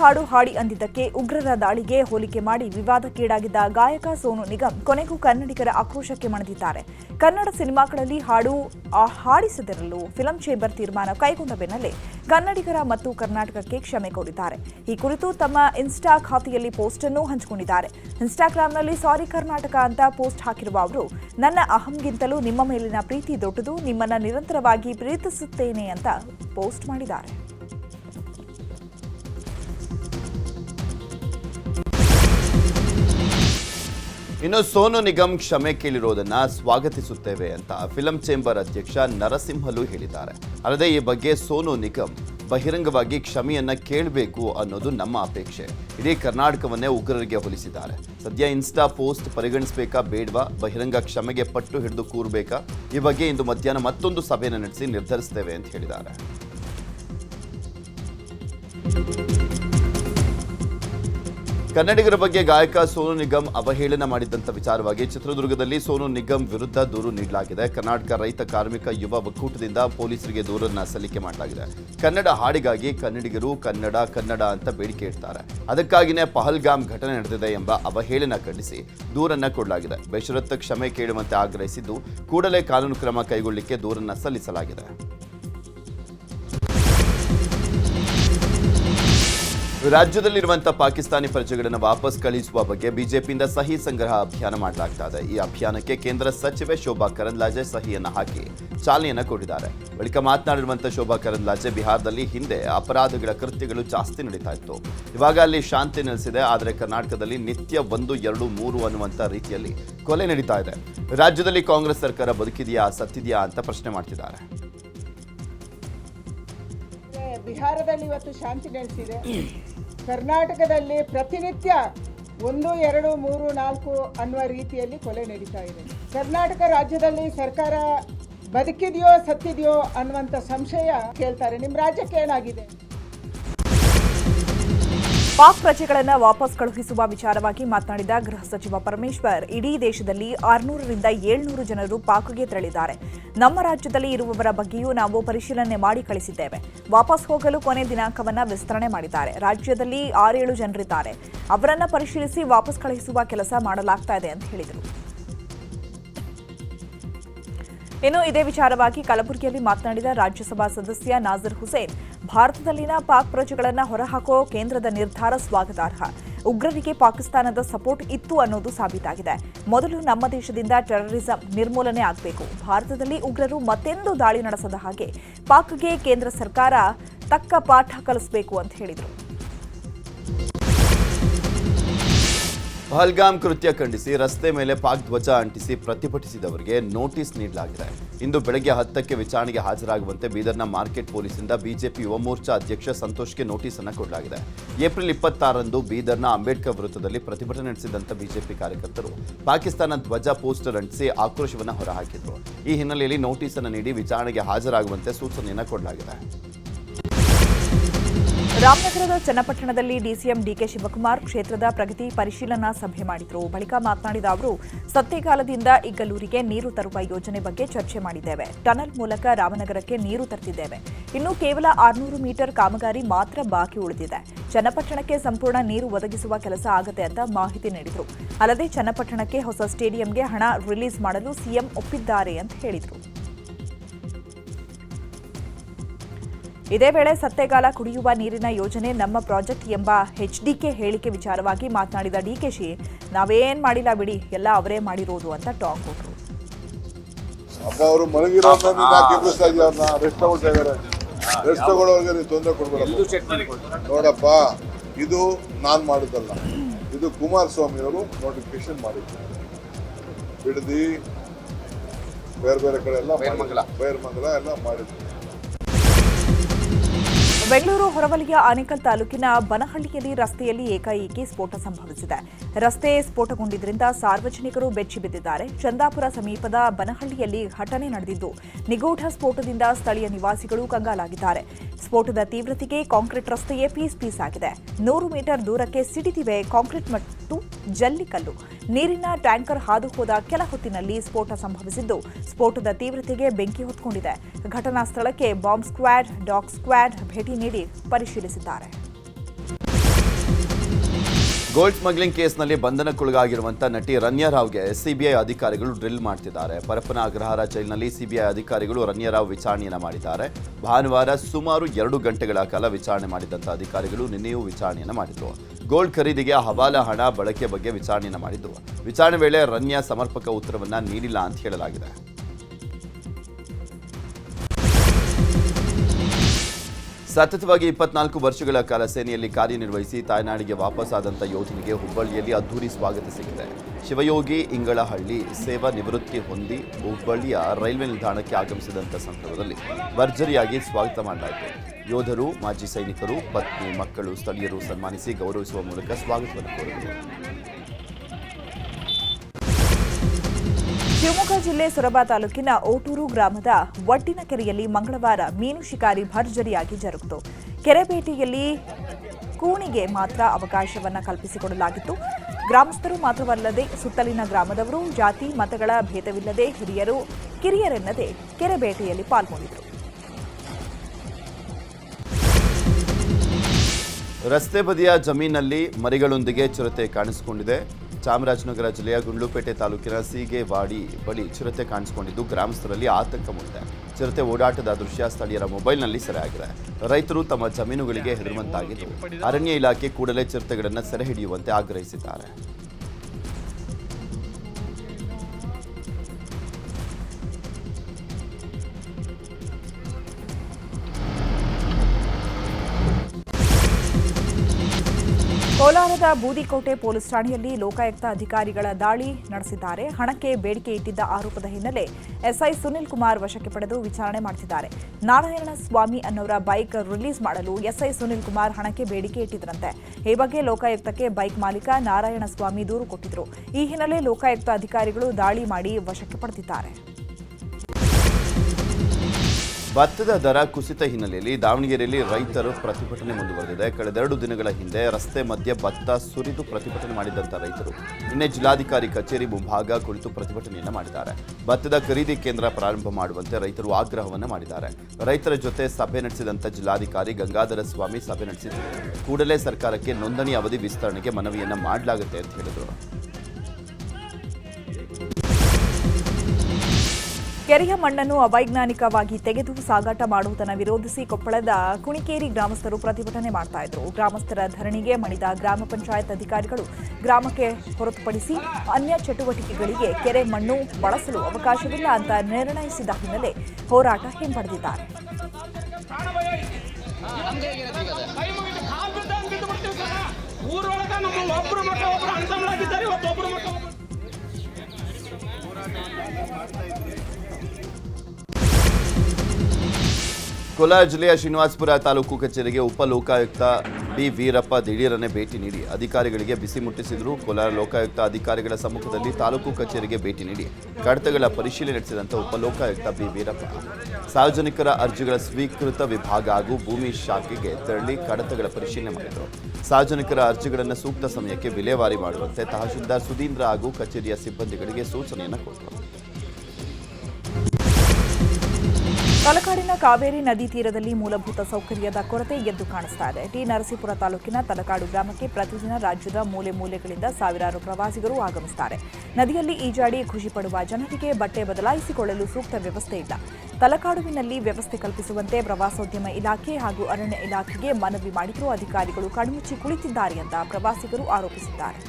ಹಾಡು ಹಾಡಿ ಅಂದಿದ್ದಕ್ಕೆ ಉಗ್ರರ ದಾಳಿಗೆ ಹೋಲಿಕೆ ಮಾಡಿ ವಿವಾದಕ್ಕೀಡಾಗಿದ್ದ ಗಾಯಕ ಸೋನು ನಿಗಮ್ ಕೊನೆಗೂ ಕನ್ನಡಿಗರ ಆಕ್ರೋಶಕ್ಕೆ ಮಣಿದಿದ್ದಾರೆ. ಕನ್ನಡ ಸಿನಿಮಾಗಳಲ್ಲಿ ಹಾಡು ಹಾಡಿಸದಿರಲು ಫಿಲಂ ಚೇಂಬರ್ ತೀರ್ಮಾನ ಕೈಗೊಂಡ ಬೆನ್ನಲ್ಲೇ ಕನ್ನಡಿಗರ ಮತ್ತು ಕರ್ನಾಟಕಕ್ಕೆ ಕ್ಷಮೆ ಕೋರಿದ್ದಾರೆ. ಈ ಕುರಿತು ತಮ್ಮ ಇನ್ಸ್ಟಾ ಖಾತೆಯಲ್ಲಿ ಪೋಸ್ಟ್ ಅನ್ನು ಹಂಚಿಕೊಂಡಿದ್ದಾರೆ. ಇನ್ಸ್ಟಾಗ್ರಾಂನಲ್ಲಿ ಸಾರಿ ಕರ್ನಾಟಕ ಅಂತ ಪೋಸ್ಟ್ ಹಾಕಿರುವ ಅವರು, ನನ್ನ ಅಹಂಗಿಂತಲೂ ನಿಮ್ಮ ಮೇಲಿನ ಪ್ರೀತಿ ದೊಡ್ಡದು, ನಿಮ್ಮನ್ನ ನಿರಂತರವಾಗಿ ಪ್ರೀತಿಸುತ್ತೇನೆ ಅಂತ ಪೋಸ್ಟ್ ಮಾಡಿದ್ದಾರೆ. ಇನ್ನು ಸೋನು ನಿಗಮ್ ಕ್ಷಮೆ ಕೇಳಿರೋದನ್ನ ಸ್ವಾಗತಿಸುತ್ತೇವೆ ಅಂತ ಫಿಲಂ ಚೇಂಬರ್ ಅಧ್ಯಕ್ಷ ನರಸಿಂಹಲು ಹೇಳಿದ್ದಾರೆ. ಅಲ್ಲದೆ ಈ ಬಗ್ಗೆ ಸೋನು ನಿಗಮ್ ಬಹಿರಂಗವಾಗಿ ಕ್ಷಮೆಯನ್ನ ಕೇಳಬೇಕು ಅನ್ನೋದು ನಮ್ಮ ಅಪೇಕ್ಷೆ. ಇಡೀ ಕರ್ನಾಟಕವನ್ನೇ ಉಗ್ರರಿಗೆ ಹೋಲಿಸಿದ್ದಾರೆ. ಸದ್ಯ ಇನ್ಸ್ಟಾ ಪೋಸ್ಟ್ ಪರಿಗಣಿಸಬೇಕಾ ಬೇಡವಾ? ಬಹಿರಂಗ ಕ್ಷಮೆಗೆ ಪಟ್ಟು ಹಿಡಿದು ಕೂರಬೇಕಾ? ಈ ಬಗ್ಗೆ ಇಂದು ಮಧ್ಯಾಹ್ನ ಮತ್ತೊಂದು ಸಭೆಯನ್ನು ನಡೆಸಿ ನಿರ್ಧರಿಸ್ತೇವೆ ಅಂತ ಹೇಳಿದ್ದಾರೆ. ಕನ್ನಡಿಗರ ಬಗ್ಗೆ ಗಾಯಕ ಸೋನು ನಿಗಮ್ ಅವಹೇಳನ ಮಾಡಿದ್ದಂಥ ವಿಚಾರವಾಗಿ ಚಿತ್ರದುರ್ಗದಲ್ಲಿ ಸೋನು ನಿಗಮ್ ವಿರುದ್ಧ ದೂರು ನೀಡಲಾಗಿದೆ. ಕರ್ನಾಟಕ ರೈತ ಕಾರ್ಮಿಕ ಯುವ ಒಕ್ಕೂಟದಿಂದ ಪೊಲೀಸರಿಗೆ ದೂರನ್ನು ಸಲ್ಲಿಕೆ ಮಾಡಲಾಗಿದೆ. ಕನ್ನಡ ಹಾಡಿಗಾಗಿ ಕನ್ನಡಿಗರು ಕನ್ನಡ ಕನ್ನಡ ಅಂತ ಬೇಡಿಕೆ ಇಡ್ತಾರೆ. ಅದಕ್ಕಾಗಿಯೇ ಪಹಲ್ಗಾಮ್ ಘಟನೆ ನಡೆದಿದೆ ಎಂಬ ಅವಹೇಳನ ಖಂಡಿಸಿ ದೂರನ್ನು ಕೊಡಲಾಗಿದೆ. ಬೇಷರತ್ ಕ್ಷಮೆ ಕೇಳುವಂತೆ ಆಗ್ರಹಿಸಿದ್ದು, ಕೂಡಲೇ ಕಾನೂನು ಕ್ರಮ ಕೈಗೊಳ್ಳಲಿಕ್ಕೆ ದೂರನ್ನು ಸಲ್ಲಿಸಲಾಗಿದೆ. ರಾಜ್ಯದಲ್ಲಿರುವಂತಹ ಪಾಕಿಸ್ತಾನಿ ಪ್ರಜೆಗಳನ್ನು ವಾಪಸ್ ಕಳುಹಿಸುವ ಬಗ್ಗೆ ಬಿಜೆಪಿಯಿಂದ ಸಹಿ ಸಂಗ್ರಹ ಅಭಿಯಾನ ಮಾಡಲಾಗ್ತಾ ಇದೆ. ಈ ಅಭಿಯಾನಕ್ಕೆ ಕೇಂದ್ರ ಸಚಿವೆ ಶೋಭಾ ಕರಂದ್ಲಾಜೆ ಸಹಿಯನ್ನ ಹಾಕಿ ಚಾಲನೆಯನ್ನು ಕೊಟ್ಟಿದ್ದಾರೆ. ಬಳಿಕ ಮಾತನಾಡಿರುವಂತಹ ಶೋಭಾ ಕರಂದ್ಲಾಜೆ ಬಿಹಾರದಲ್ಲಿ ಹಿಂದೆ ಅಪರಾಧಗಳ ಕೃತ್ಯಗಳು ಜಾಸ್ತಿ ನಡೀತಾ ಇತ್ತು. ಇವಾಗ ಅಲ್ಲಿ ಶಾಂತಿ ನೆಲೆಸಿದೆ. ಆದರೆ ಕರ್ನಾಟಕದಲ್ಲಿ ನಿತ್ಯ ಒಂದು, ಎರಡು, ಮೂರು ಅನ್ನುವಂಥ ರೀತಿಯಲ್ಲಿ ಕೊಲೆ ನಡೀತಾ ಇದೆ. ರಾಜ್ಯದಲ್ಲಿ ಕಾಂಗ್ರೆಸ್ ಸರ್ಕಾರ ಬದುಕಿದೆಯಾ, ಸತ್ತಿದೆಯಾ ಅಂತ ಪ್ರಶ್ನೆ ಮಾಡ್ತಿದ್ದಾರೆ. ಬಿಹಾರದಲ್ಲಿ ಇವತ್ತು ಶಾಂತಿ ನೆಲೆಸಿದೆ. ಕರ್ನಾಟಕದಲ್ಲಿ ಪ್ರತಿನಿತ್ಯ ಒಂದು, ಎರಡು, ಮೂರು, ನಾಲ್ಕು ಅನ್ನುವ ರೀತಿಯಲ್ಲಿ ಕೊಲೆ ನಡೀತಾ ಇದೆ. ಕರ್ನಾಟಕ ರಾಜ್ಯದಲ್ಲಿ ಸರ್ಕಾರ ಬದುಕಿದೆಯೋ ಸತ್ತಿದೆಯೋ ಅನ್ನುವಂಥ ಸಂಶಯ ಕೇಳ್ತಾರೆ. ನಿಮ್ಮ ರಾಜ್ಯಕ್ಕೆ ಏನಾಗಿದೆ? ಪಾಕ್ ಪ್ರಜೆಗಳನ್ನು ವಾಪಸ್ ಕಳುಹಿಸುವ ವಿಚಾರವಾಗಿ ಮಾತನಾಡಿದ ಗೃಹ ಸಚಿವ ಪರಮೇಶ್ವರ್, ಇಡೀ ದೇಶದಲ್ಲಿ ಆರುನೂರರಿಂದ ಏಳ್ನೂರು ಜನರು ಪಾಕ್ಗೆ ತೆರಳಿದ್ದಾರೆ. ನಮ್ಮ ರಾಜ್ಯದಲ್ಲಿ ಇರುವವರ ಬಗ್ಗೆಯೂ ನಾವು ಪರಿಶೀಲನೆ ಮಾಡಿ ಕಳಿಸಿದ್ದೇವೆ. ವಾಪಸ್ ಹೋಗಲು ಕೊನೆ ದಿನಾಂಕವನ್ನು ವಿಸ್ತರಣೆ ಮಾಡಿದ್ದಾರೆ. ರಾಜ್ಯದಲ್ಲಿ ಆರೇಳು ಜನರಿದ್ದಾರೆ. ಅವರನ್ನು ಪರಿಶೀಲಿಸಿ ವಾಪಸ್ ಕಳುಹಿಸುವ ಕೆಲಸ ಮಾಡಲಾಗ್ತಾ ಇದೆ ಅಂತ ಹೇಳಿದರು. ಇನ್ನು ಇದೇ ವಿಚಾರವಾಗಿ ಕಲಬುರಗಿಯಲ್ಲಿ ಮಾತನಾಡಿದ ರಾಜ್ಯಸಭಾ ಸದಸ್ಯ ನಾಜರ್ ಹುಸೇನ್ ಭಾರತದಲ್ಲಿನ ಪಾಕ್ ಪ್ರಜೆಗಳನ್ನು ಹೊರಹಾಕೋ ಕೇಂದ್ರದ ನಿರ್ಧಾರ ಸ್ವಾಗತಾರ್ಹ. ಉಗ್ರರಿಗೆ ಪಾಕಿಸ್ತಾನದ ಸಪೋರ್ಟ್ ಇತ್ತು ಅನ್ನೋದು ಸಾಬೀತಾಗಿದೆ. ಮೊದಲು ನಮ್ಮ ದೇಶದಿಂದ ಟೆರರಿಸಂ ನಿರ್ಮೂಲನೆ ಆಗಬೇಕು. ಭಾರತದಲ್ಲಿ ಉಗ್ರರು ಮತ್ತೆಂದು ದಾಳಿ ನಡೆಸದ ಹಾಗೆ ಪಾಕ್ಗೆ ಕೇಂದ್ರ ಸರ್ಕಾರ ತಕ್ಕ ಪಾಠ ಕಲಿಸಬೇಕು ಅಂತ ಹೇಳಿದರು. ಪಹಲ್ಗಾಮ್ ಕೃತ್ಯ ಖಂಡಿಸಿ, ರಸ್ತೆ ಮೇಲೆ ಪಾಕ್ ಧ್ವಜ ಅಂಟಿಸಿ ಪ್ರತಿಭಟಿಸಿದವರಿಗೆ ನೋಟಿಸ್ ನೀಡಲಾಗಿದೆ. ಇಂದು ಬೆಳಗ್ಗೆ ಹತ್ತಕ್ಕೆ ವಿಚಾರಣೆಗೆ ಹಾಜರಾಗುವಂತೆ ಬೀದರ್ನ ಮಾರ್ಕೆಟ್ ಪೊಲೀಸಿಂದ ಬಿಜೆಪಿ ಯುವ ಮೋರ್ಚಾ ಅಧ್ಯಕ್ಷ ಸಂತೋಷ್ಗೆ ನೋಟಿಸ್ ಅನ್ನು ಕೊಡಲಾಗಿದೆ. ಏಪ್ರಿಲ್ ಇಪ್ಪತ್ತಾರರಂದು ಬೀದರ್ನ ಅಂಬೇಡ್ಕರ್ ವೃತ್ತದಲ್ಲಿ ಪ್ರತಿಭಟನೆ ನಡೆಸಿದಂತ ಬಿಜೆಪಿ ಕಾರ್ಯಕರ್ತರು ಪಾಕಿಸ್ತಾನ ಧ್ವಜ ಪೋಸ್ಟರ್ ಅಂಟಿಸಿ ಆಕ್ರೋಶವನ್ನು ಹೊರಹಾಕಿದ್ರು. ಈ ಹಿನ್ನೆಲೆಯಲ್ಲಿ ನೋಟಿಸ್ ಅನ್ನು ನೀಡಿ ವಿಚಾರಣೆಗೆ ಹಾಜರಾಗುವಂತೆ ಸೂಚನೆಯನ್ನು ಕೊಡಲಾಗಿದೆ. ರಾಮನಗರದ ಚನ್ನಪಟ್ಟಣದಲ್ಲಿ ಡಿಸಿಎಂ ಡಿಕೆ ಶಿವಕುಮಾರ್ ಕ್ಷೇತ್ರದ ಪ್ರಗತಿ ಪರಿಶೀಲನಾ ಸಭೆ ಮಾಡಿದರು. ಬಳಿಕ ಮಾತನಾಡಿದ ಅವರು, ಸತ್ಯಕಾಲದಿಂದ ಇಗ್ಗಲೂರಿಗೆ ನೀರು ತರುವ ಯೋಜನೆ ಬಗ್ಗೆ ಚರ್ಚೆ ಮಾಡಿದ್ದೇವೆ. ಟನಲ್ ಮೂಲಕ ರಾಮನಗರಕ್ಕೆ ನೀರು ತರ್ತಿದ್ದೇವೆ. ಇನ್ನು ಕೇವಲ ಆರುನೂರು ಮೀಟರ್ ಕಾಮಗಾರಿ ಮಾತ್ರ ಬಾಕಿ ಉಳಿದಿದೆ. ಚನ್ನಪಟ್ಟಣಕ್ಕೆ ಸಂಪೂರ್ಣ ನೀರು ಒದಗಿಸುವ ಕೆಲಸ ಆಗತ್ತೆ ಅಂತ ಮಾಹಿತಿ ನೀಡಿದರು. ಅಲ್ಲದೆ ಚನ್ನಪಟ್ಟಣಕ್ಕೆ ಹೊಸ ಸ್ಟೇಡಿಯಂಗೆ ಹಣ ರಿಲೀಸ್ ಮಾಡಲು ಸಿಎಂ ಒಪ್ಪಿದ್ದಾರೆ ಅಂತ ಹೇಳಿದರು. ಇದೇ ವೇಳೆ ಸತ್ತೆಗಾಲ ಕುಡಿಯುವ ನೀರಿನ ಯೋಜನೆ ನಮ್ಮ ಪ್ರಾಜೆಕ್ಟ್ ಎಂಬ ಎಚ್ಡಿಕೆ ಹೇಳಿಕೆ ವಿಚಾರವಾಗಿ ಮಾತನಾಡಿದ ಡಿಕೆಶಿ ನಾವೇನ್ ಮಾಡಿಲ್ಲ ಬಿಡಿ ಎಲ್ಲ ಅವರೇ ಮಾಡಿರೋದು ಅಂತ ಟಾಂಗ್ ಕೊಟ್ಟರು ಅಪ್ಪ ಅವರು ಮಲಗಿರೋ ನಾಲ್ಕು ಎಬ್ಬಿಸ್ತಾ ಇದೀಯ ಅವ್ರನ್ನ ರೆಸ್ಟ್ ತಗೊಳ್ತಾ ಇದಾರೆ ರೆಸ್ಟ್ ತಗೊಳ್ಳೋರ್ಗೆ ನೀವು ತೊಂದರೆ ಕೊಡ್ಬೇಡ. ನೋಡಪ್ಪ ಇದು ನಾನ್ ಮಾಡೋದಲ್ಲ. ಇದು ಕುಮಾರಸ್ವಾಮಿ ಅವರು ನೋಟಿಫಿಕೇಶನ್ ಮಾಡಿದ್ರು. ಬಿಡದಿ ಬೇರೆ ಬೇರೆ ಕಡೆ ಎಲ್ಲ ಬೈರ್ಮಂಗಲ ಎಲ್ಲ ಮಾಡಿದ್ರು. ಬೆಂಗಳೂರು ಹೊರವಲಯ ಆನೇಕಲ್ ತಾಲೂಕಿನ ಬನಹಳ್ಳಿಯಲ್ಲಿ ರಸ್ತೆಯಲ್ಲಿ ಏಕಾಏಕಿ ಸ್ಫೋಟ ಸಂಭವಿಸಿದೆ. ರಸ್ತೆ ಸ್ಫೋಟಗೊಂಡಿದ್ದರಿಂದ ಸಾರ್ವಜನಿಕರು ಬೆಚ್ಚಿ ಬಿದ್ದಿದ್ದಾರೆ. ಚಂದಾಪುರ ಸಮೀಪದ ಬನಹಳ್ಳಿಯಲ್ಲಿ ಘಟನೆ ನಡೆದಿದ್ದು, ನಿಗೂಢ ಸ್ಫೋಟದಿಂದ ಸ್ಥಳೀಯ ನಿವಾಸಿಗಳು ಕಂಗಾಲಾಗಿದ್ದಾರೆ. ಸ್ಫೋಟದ ತೀವ್ರತೆಗೆ ಕಾಂಕ್ರೀಟ್ ರಸ್ತೆಯೇ ಪೀಸ್ ಪೀಸ್ ಆಗಿದೆ. ನೂರು ಮೀಟರ್ ದೂರಕ್ಕೆ ಸಿಡಿದಿವೆ ಕಾಂಕ್ರೀಟ್ ಮತ್ತು ಜಲ್ಲಿಕಲ್ಲು. ನೀರಿನ ಟ್ಯಾಂಕರ್ ಹಾದು ಹೋದ ಕೆಲ ಹೊತ್ತಿನಲ್ಲಿ ಸ್ಫೋಟ ಸಂಭವಿಸಿದ್ದು, ಸ್ಫೋಟದ ತೀವ್ರತೆಗೆ ಬೆಂಕಿ ಹೊತ್ಕೊಂಡಿದೆ. ಘಟನಾ ಸ್ಥಳಕ್ಕೆ ಬಾಂಬ್ ಸ್ಕ್ವಾಡ್, ಡಾಗ್ ಸ್ಕ್ವಾಡ್ ಭೇಟಿ ನೀಡಿ ಪರಿಶೀಲಿಸಿದ್ದಾರೆ. ಗೋಲ್ಡ್ ಸ್ಮಗ್ಲಿಂಗ್ ಕೇಸ್ನಲ್ಲಿ ಬಂಧನಕ್ಕೊಳಗಾಗಿರುವಂತ ನಟಿ ರನ್ಯಾರಾವ್ಗೆ ಸಿಬಿಐ ಅಧಿಕಾರಿಗಳು ಡ್ರಿಲ್ ಮಾಡ್ತಿದ್ದಾರೆ. ಪರಪ್ಪನ ಅಗ್ರಹಾರ ಜೈಲಿನಲ್ಲಿ ಸಿಬಿಐ ಅಧಿಕಾರಿಗಳು ರನ್ಯಾರಾವ್ ವಿಚಾರಣೆಯನ್ನು ಮಾಡಿದ್ದಾರೆ. ಭಾನುವಾರ ಸುಮಾರು ಎರಡು ಗಂಟೆಗಳ ಕಾಲ ವಿಚಾರಣೆ ಮಾಡಿದಂತಹ ಅಧಿಕಾರಿಗಳು ನಿನ್ನೆಯೂ ವಿಚಾರಣೆಯನ್ನು ಮಾಡಿದ್ರು. ಗೋಲ್ಡ್ ಖರೀದಿಗೆ ಹವಾಲ ಹಣ ಬಳಕೆ ಬಗ್ಗೆ ವಿಚಾರಣೆಯನ್ನು ಮಾಡಿದ್ರು. ವಿಚಾರಣೆ ವೇಳೆ ರನ್ಯಾ ಸಮರ್ಪಕ ಉತ್ತರವನ್ನು ನೀಡಿಲ್ಲ ಅಂತ ಹೇಳಲಾಗಿದೆ. ಸತತವಾಗಿ ಇಪ್ಪತ್ನಾಲ್ಕು ವರ್ಷಗಳ ಕಾಲ ಸೇನೆಯಲ್ಲಿ ಕಾರ್ಯನಿರ್ವಹಿಸಿ ತಾಯ್ನಾಡಿಗೆ ವಾಪಸ್ಸಾದಂಥ ಯೋಧನಿಗೆ ಹುಬ್ಬಳ್ಳಿಯಲ್ಲಿ ಅದ್ಧೂರಿ ಸ್ವಾಗತ ಸಿಕ್ಕಿದೆ. ಶಿವಯೋಗಿ ಇಂಗಳಹಳ್ಳಿ ಸೇವಾ ನಿವೃತ್ತಿ ಹೊಂದಿ ಹುಬ್ಬಳ್ಳಿಯ ರೈಲ್ವೆ ನಿಲ್ದಾಣಕ್ಕೆ ಆಗಮಿಸಿದಂಥ ಸಂದರ್ಭದಲ್ಲಿ ಭರ್ಜರಿಯಾಗಿ ಸ್ವಾಗತ ಮಾಡಲಾಯಿತು. ಯೋಧರು, ಮಾಜಿ ಸೈನಿಕರು, ಪತ್ನಿ, ಮಕ್ಕಳು, ಸ್ಥಳೀಯರು ಸನ್ಮಾನಿಸಿ ಗೌರವಿಸುವ ಮೂಲಕ ಸ್ವಾಗತವನ್ನು ಕೋರಿದರು. ಶಿವಮೊಗ್ಗ ಜಿಲ್ಲೆ ಸೊರಬ ತಾಲೂಕಿನ ಓಟೂರು ಗ್ರಾಮದ ವಟ್ಟಿನ ಕೆರೆಯಲ್ಲಿ ಮಂಗಳವಾರ ಮೀನು ಶಿಕಾರಿ ಭರ್ಜರಿಯಾಗಿ ಜರುಗಿತು. ಕೆರೆ ಭೇಟಿಯಲ್ಲಿ ಕೂಣಿಗೆ ಮಾತ್ರ ಅವಕಾಶವನ್ನು ಕಲ್ಪಿಸಿಕೊಡಲಾಗಿತ್ತು. ಗ್ರಾಮಸ್ಥರು ಮಾತ್ರವಲ್ಲದೆ ಸುತ್ತಲಿನ ಗ್ರಾಮದವರು, ಜಾತಿ, ಮತಗಳ ಭೇದವಿಲ್ಲದೆ ಹಿರಿಯರು, ಕಿರಿಯರೆನ್ನದೆ ಕೆರೆ ಭೇಟಿಯಲ್ಲಿ ಪಾಲ್ಗೊಂಡಿದ್ದರು. ರಸ್ತೆ ಬದಿಯ ಜಮೀನಲ್ಲಿ ಮರಿಗಳೊಂದಿಗೆ ಚಿರತೆ ಕಾಣಿಸಿಕೊಂಡಿದೆ. ಚಾಮರಾಜನಗರ ಜಿಲ್ಲೆಯ ಗುಂಡ್ಲುಪೇಟೆ ತಾಲೂಕಿನ ಸೀಗೆವಾಡಿ ಬಳಿ ಚಿರತೆ ಕಾಣಿಸಿಕೊಂಡಿದ್ದು ಗ್ರಾಮಸ್ಥರಲ್ಲಿ ಆತಂಕ ಮೂಡಿದೆ. ಚಿರತೆ ಓಡಾಟದ ದೃಶ್ಯ ಸ್ಥಳೀಯರ ಮೊಬೈಲ್ನಲ್ಲಿ ಸೆರೆಯಾಗಿದೆ. ರೈತರು ತಮ್ಮ ಜಮೀನುಗಳಿಗೆ ಹೆದರುವಂತಾಗಿದ್ದು, ಅರಣ್ಯ ಇಲಾಖೆ ಕೂಡಲೇ ಚಿರತೆಗಳನ್ನು ಸೆರೆ ಹಿಡಿಯುವಂತೆ ಆಗ್ರಹಿಸಿದ್ದಾರೆ. ಕೋಲಾರದ ಬೂದಿಕೋಟೆ ಪೊಲೀಸ್ ಠಾಣೆಯಲ್ಲಿ ಲೋಕಾಯುಕ್ತ ಅಧಿಕಾರಿಗಳ ದಾಳಿ ನಡೆಸಿದ್ದಾರೆ. ಹಣಕ್ಕೆ ಬೇಡಿಕೆ ಇಟ್ಟಿದ್ದ ಆರೋಪದ ಹಿನ್ನೆಲೆ ಎಸ್ಐ ಸುನಿಲ್ ಕುಮಾರ್ ವಶಕ್ಕೆ ಪಡೆದು ವಿಚಾರಣೆ ಮಾಡುತ್ತಿದ್ದಾರೆ ನಾರಾಯಣ ಸ್ವಾಮಿ ಅನ್ನೋರ ಬೈಕ್ ರಿಲೀಸ್ ಮಾಡಲು ಎಸ್ಐ ಸುನಿಲ್ ಕುಮಾರ್ ಹಣಕ್ಕೆ ಬೇಡಿಕೆ ಇಟ್ಟಿದ್ರಂತೆ. ಈ ಬಗ್ಗೆ ಲೋಕಾಯುಕ್ತಕ್ಕೆ ಬೈಕ್ ಮಾಲೀಕ ನಾರಾಯಣ ಸ್ವಾಮಿ ದೂರು ಕೊಟ್ಟಿದ್ರು. ಈ ಹಿನ್ನೆಲೆ ಲೋಕಾಯುಕ್ತ ಅಧಿಕಾರಿಗಳು ದಾಳಿ ಮಾಡಿ ವಶಕ್ಕೆ ಪಡೆದಿದ್ದಾರೆ. ಭತ್ತದ ದರ ಕುಸಿತ ಹಿನ್ನೆಲೆಯಲ್ಲಿ ದಾವಣಗೆರೆಯಲ್ಲಿ ರೈತರು ಪ್ರತಿಭಟನೆ ಮುಂದುವರೆದಿದೆ. ಕಳೆದೆರಡು ದಿನಗಳ ಹಿಂದೆ ರಸ್ತೆ ಮಧ್ಯೆ ಭತ್ತ ಸುರಿದು ಪ್ರತಿಭಟನೆ ಮಾಡಿದಂತ ರೈತರು. ನಿನ್ನೆ ಜಿಲ್ಲಾಧಿಕಾರಿ ಕಚೇರಿ ಮುಂಭಾಗ ಕುಳಿತು ಪ್ರತಿಭಟನೆಯನ್ನು ಮಾಡಿದ್ದಾರೆ. ಭತ್ತದ ಖರೀದಿ ಕೇಂದ್ರ ಪ್ರಾರಂಭ ಮಾಡುವಂತೆ ರೈತರು ಆಗ್ರಹವನ್ನು ಮಾಡಿದ್ದಾರೆ. ರೈತರ ಜೊತೆ ಸಭೆ ನಡೆಸಿದಂಥ ಜಿಲ್ಲಾಧಿಕಾರಿ ಗಂಗಾಧರ ಸ್ವಾಮಿ ಸಭೆ ನಡೆಸಿದರು. ಕೂಡಲೇ ಸರ್ಕಾರಕ್ಕೆ ನೋಂದಣಿ ಅವಧಿ ವಿಸ್ತರಣೆಗೆ ಮನವಿಯನ್ನು ಮಾಡಲಾಗುತ್ತೆ ಅಂತ ಹೇಳಿದರು. ಕೆರೆಯ ಮಣ್ಣನ್ನು ಅವೈಜ್ಞಾನಿಕವಾಗಿ ತೆಗೆದು ಸಾಗಾಟ ಮಾಡುವುದನ್ನು ವಿರೋಧಿಸಿ ಕೊಪ್ಪಳದ ಕುಣಿಕೇರಿ ಗ್ರಾಮಸ್ಥರು ಪ್ರತಿಭಟನೆ ಮಾಡ್ತಾ ಇದ್ರು. ಗ್ರಾಮಸ್ಥರ ಧರಣಿಗೆ ಮಣಿದ ಗ್ರಾಮ ಪಂಚಾಯತ್ ಅಧಿಕಾರಿಗಳು ಗ್ರಾಮಕ್ಕೆ ಹೊರತುಪಡಿಸಿ ಅನ್ಯ ಚಟುವಟಿಕೆಗಳಿಗೆ ಕೆರೆ ಮಣ್ಣು ಬಳಸಲು ಅವಕಾಶವಿಲ್ಲ ಅಂತ ನಿರ್ಣಯಿಸಿದ ಹಿನ್ನೆಲೆ ಹೋರಾಟ ಹಿಂಪಡೆದಿದ್ದಾರೆ. ಕೋಲಾರ ಜಿಲ್ಲೆಯ ಶ್ರೀನಿವಾಸಪುರ ತಾಲೂಕು ಕಚೇರಿಗೆ ಉಪ ಲೋಕಾಯುಕ್ತ ಬಿ ವೀರಪ್ಪ ದಿಢೀರನೆ ಭೇಟಿ ನೀಡಿ. ಅಧಿಕಾರಿಗಳಿಗೆ ಬಿಸಿ ಮುಟ್ಟಿಸಿದರು. ಕೋಲಾರ ಲೋಕಾಯುಕ್ತ ಅಧಿಕಾರಿಗಳ ಸಮ್ಮುಖದಲ್ಲಿ ತಾಲೂಕು ಕಚೇರಿಗೆ ಭೇಟಿ ನೀಡಿ. ಕಡತಗಳ ಪರಿಶೀಲನೆ ನಡೆಸಿದಂಥ ಉಪ ಲೋಕಾಯುಕ್ತ ಬಿ ವೀರಪ್ಪ. ಸಾರ್ವಜನಿಕರ ಅರ್ಜಿಗಳ ಸ್ವೀಕೃತ ವಿಭಾಗ ಹಾಗೂ ಭೂಮಿ ಶಾಖೆಗೆ ತೆರಳಿ ಕಡತಗಳ ಪರಿಶೀಲನೆ ಮಾಡಿದರು. ಸಾರ್ವಜನಿಕರ ಅರ್ಜಿಗಳನ್ನು ಸೂಕ್ತ ಸಮಯಕ್ಕೆ ವಿಲೇವಾರಿ ಮಾಡುವಂತೆ ತಹಶೀಲ್ದಾರ್ ಸುಧೀಂದ್ರ ಹಾಗೂ ಕಚೇರಿಯ ಸಿಬ್ಬಂದಿಗಳಿಗೆ ಸೂಚನೆಯನ್ನು ಕೊಟ್ಟರು. ತಲಕಾಡಿನ ಕಾವೇರಿ ನದಿ ತೀರದಲ್ಲಿ ಮೂಲಭೂತ ಸೌಕರ್ಯದ ಕೊರತೆ ಎದ್ದು ಕಾಣಿಸ್ತಾ ಇದೆ. ಟಿ. ನರಸೀಪುರ ತಾಲೂಕಿನ ತಲಕಾಡು ಗ್ರಾಮಕ್ಕೆ ಪ್ರತಿದಿನ ರಾಜ್ಯದ ಮೂಲೆ ಮೂಲೆಗಳಿಂದ ಸಾವಿರಾರು ಪ್ರವಾಸಿಗರು ಆಗಮಿಸುತ್ತಾರೆ ನದಿಯಲ್ಲಿ ಈಜಾಡಿ ಖುಷಿ ಪಡುವ ಜನರಿಗೆ ಬಟ್ಟೆ ಬದಲಾಯಿಸಿಕೊಳ್ಳಲು ಸೂಕ್ತ ವ್ಯವಸ್ಥೆ ಇಲ್ಲ. ತಲಕಾಡುವಿನಲ್ಲಿ ವ್ಯವಸ್ಥೆ ಕಲ್ಪಿಸುವಂತೆ ಪ್ರವಾಸೋದ್ಯಮ ಇಲಾಖೆ ಹಾಗೂ ಅರಣ್ಯ ಇಲಾಖೆಗೆ ಮನವಿ ಮಾಡಿದರೂ ಅಧಿಕಾರಿಗಳು ಕಣ್ಮುಚ್ಚಿ ಕುಳಿತಿದ್ದಾರೆ ಅಂತ ಪ್ರವಾಸಿಗರು ಆರೋಪಿಸಿದ್ದಾರೆ.